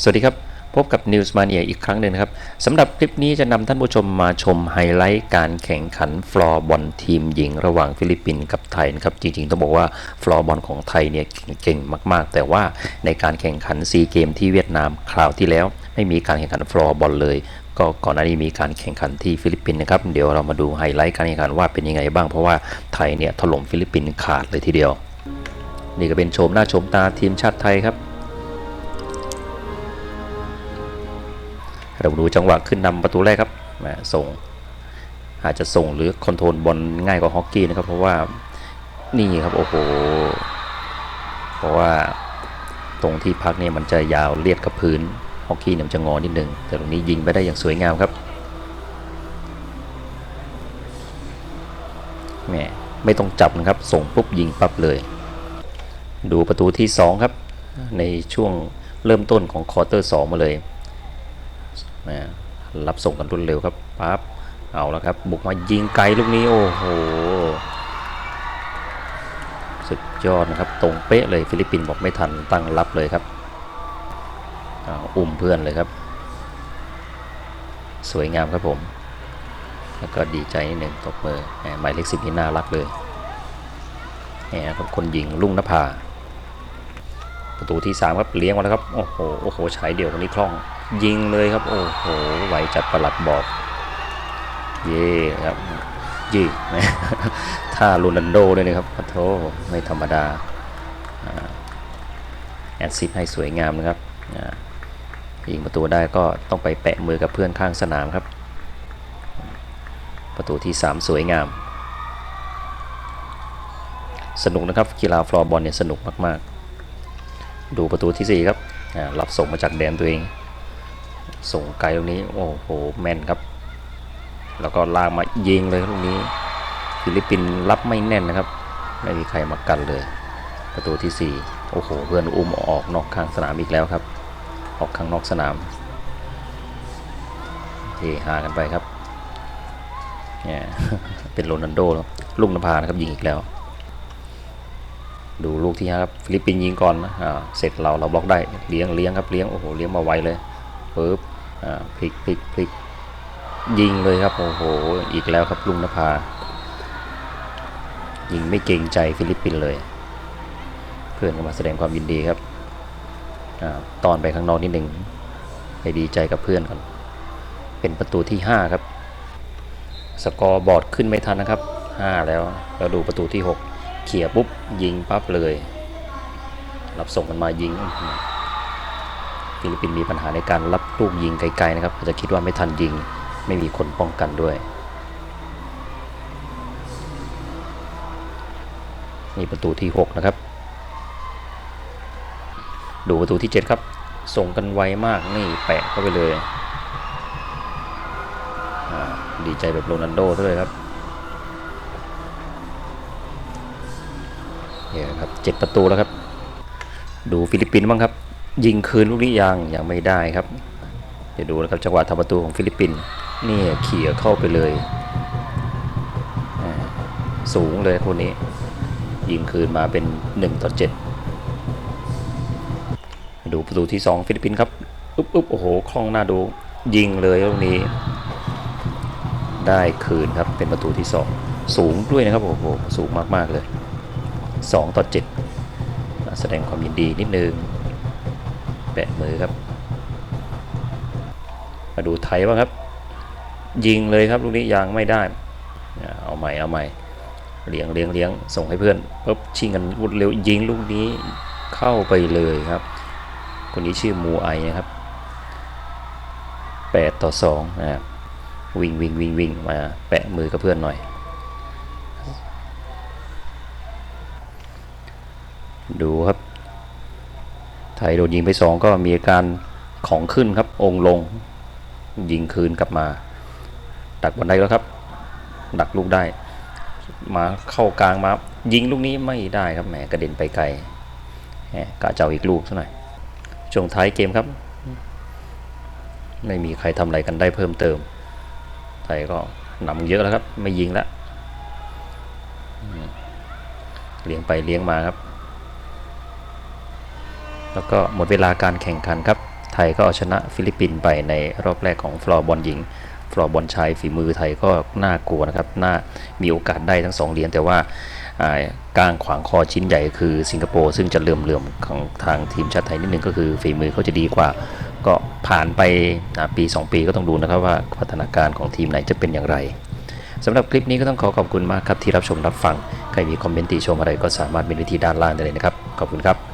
สวัสดีครับ พบกับ News Mania อีกครั้งหนึ่งนะครับสำหรับคลิปนี้จะนำท่านผู้ชมมาชมไฮไลท์การแข่งขันฟลอร์บอลทีมหญิงระหว่างฟิลิปปินส์กับไทยนะครับ จริงๆ ต้องบอกว่าฟลอร์บอลของไทยเนี่ยเก่งมากๆ แต่ว่าในการแข่งขันซีเกมที่เวียดนามคราวที่แล้ว ไม่มีการแข่งขันฟลอร์บอลเลยก็ก่อนหน้านี้มีการแข่งขันที่ฟิลิปปินส์นะครับ เดี๋ยวเรามาดูไฮไลท์การแข่งขันว่าเป็นยังไงบ้างเพราะว่าไทยเนี่ยถล่มฟิลิปปินส์ขาดเลยทีเดียว นี่ก็เป็นโฉมหน้าโฉมตาทีมชาติไทยครับ เราดูจังหวะขึ้นนำประตูแรกครับแหมส่ง อาจจะส่งหรือคอนโทรลบอลง่ายกว่าฮอกกี้นะครับ เพราะว่านี่ครับโอ้โหเพราะว่าตรงที่พักเนี่ยมันจะยาวเลียดกับพื้นฮอกกี้เนี่ยมันจะงอนิดนึง แต่ตรงนี้ยิงไปได้อย่างสวยงามครับแหมไม่ต้องจับนะครับ ส่งปุ๊บยิงปั๊บเลย ดูประตูที่ 2 ครับ ในช่วงเริ่มต้นของควอเตอร์สมาเลย รับส่งกันรวดเร็วครับปั๊บเอาแล้วครับ บุกมายิงไกลลูกนี้โอ้โหสุดยอดนะครับ ตรงเป๊ะเลยฟิลิปปินส์บอกไม่ทันตั้งรับเลยครับอุ้มเพื่อนเลยครับ สวยงามครับผม แล้วก็ดีใจนิดหนึ่งตบมือหมายเลขสิบนี่น่ารักเลยแหมครับคนยิงลุงนภาประตูที่ 3 ครับเลี้ยงมาแล้วครับ โอ้โหโอ้โหฉายเดี่ยวคนนี้คล่อง ยิงเลยครับ โอ้โหไหวจัดประหลัดบอก เย่ครับยี่ท่าโรนัลโดด้วยนะครับขอโทษไม่ธรรมดาแอดซิดให้สวยงามนะครับยิงประตูได้ก็ต้องไปแปะมือกับเพื่อนข้างสนามครับ ประตูที่ 3 สวยงาม สนุกนะครับกีฬาฟลอร์บอลเนี่ยสนุกมาก ๆ ดูประตูที่ 4 ครับรับส่งมาจากแดนตัวเอง ส่งไกลตรงนี้โอ้โหแม่นครับ แล้วก็ลากมายิงเลยครับตรงนี้ ฟิลิปปินส์รับไม่แน่นนะครับ ไม่มีใครมากันเลย ประตูที่ 4 โอ้โห เพื่อนอุ้มออกนอกข้างสนามอีกแล้วครับ ออกข้างนอกสนามเฮฮากันไปครับเนี่ยเป็นโรนัลโดแล้วลุงนภานะครับยิงอีกแล้ว ดูลูกที่ห้าครับฟิลิปปินส์ยิงก่อนนะอ่าเสร็จเราเราบล็อกได้เลี้ยงเลี้ยงครับเลี้ยงโอ้โหเลี้ยงมาไวเลยปึ๊บ พลิกพลิกพลิกยิงเลยครับโอ้โห อีกแล้วครับลุงนภา ยิงไม่เกรงใจฟิลิปปินส์เลย เพื่อนก็มาแสดงความยินดีครับอตอนไปข้างนอกนิดหนึ่งให้ดีใจกับเพื่อนก่อนเป็นประตูที่ 5 ครับ สกอร์บอร์ดขึ้นไม่ทันนะครับ 5 แล้วเราดูประตูที่ 6 เขี่ยปุ๊บยิงปั๊บเลย รับส่งกันมายิง ฟิลิปปินส์มีปัญหาในการรับลูกยิงไกลๆนะครับอาจจะคิดว่าไม่ทันยิงไม่มีคนป้องกันด้วย นี่ประตูที่ 6 นะครับ ดูประตูที่ 7 ครับ ส่งกันไวมากนี่แปะเข้าไปเลยดีใจแบบโรนัลโดด้วยครับเนี่ยครับเจ็ดประตูแล้วครับ ดูฟิลิปปินส์บ้างครับ ยิงคืนลูกนี้ยังยังไม่ได้ครับ เดี๋ยวดูนะครับจังหวะทำประตูของฟิลิปปินส์นี่เขี่ยเข้าไปเลย สูงเลยคนนี้ ยิงคืนมาเป็น 1 ต่อ 7 ดูประตูที่ 2 ฟิลิปปินส์ครับอุ๊บอุ๊บโอ้โหคล่องหน้าดู ยิงเลยตรงนี้ ได้คืนครับเป็นประตูที่ 2 สูงด้วยนะครับโอ้โหสูงมากๆเลย 2 ต่อ 7 แสดงความยินดีนิดนึง แปะมือครับ มาดูไทยบ้างครับ ยิงเลยครับลูกนี้ยังไม่ได้ เอาใหม่เอาใหม่เลี้ยงเลี้ยงเลี้ยงส่งให้เพื่อนปุ๊บชิงกันรวดเร็วยิงลูกนี้เข้าไปเลยครับ คนนี้ชื่อมูไอนะครับ 8 ต่อ2นะครับวิ่งวิ่งวิ่งวิ่งมาแปะมือกับเพื่อนหน่อย ดูครับ ไทยโดนยิงไป2ก็มีอาการของขึ้นครับ องลง ยิงคืนกลับมา ดักบอลได้แล้วครับ ดักลูกได้ มาเข้ากลางมายิงลูกนี้ไม่ได้ครับแหมกระเด็นไปไกลแหมกะเจ้าอีกลูกซะหน่อยช่วงท้ายเกมครับ ไม่มีใครทำอะไรกันได้เพิ่มเติม ไทยก็นำเยอะแล้วครับ ไม่ยิงแล้วเลี้ยงไปเลี้ยงมาครับ แล้วก็หมดเวลาการแข่งขันครับ ไทยก็เอาชนะฟิลิปปินส์ไปในรอบแรกของฟลอร์บอลหญิง ฟลอร์บอลชายฝีมือไทยก็น่ากลัวนะครับ น่ามีโอกาสได้ทั้งสองเหรียญแต่ว่ากลางขวางคอชิ้นใหญ่คือสิงคโปร์ซึ่งจะเลื่อมเลื่อมๆของทางทีมชาติไทยนิดนึงก็คือฝีมือเขาจะดีกว่า ก็ผ่านไปปี 2 ปีก็ต้องดูนะครับว่าพัฒนาการของทีมไหนจะเป็นอย่างไรสำหรับคลิปนี้ก็ต้องขอขอบคุณมากครับที่รับชมรับฟัง ใครมีคอมเมนต์ติชมอะไรก็สามารถเป็นวิธีด้านล่างได้เลยนะครับ ขอบคุณครับ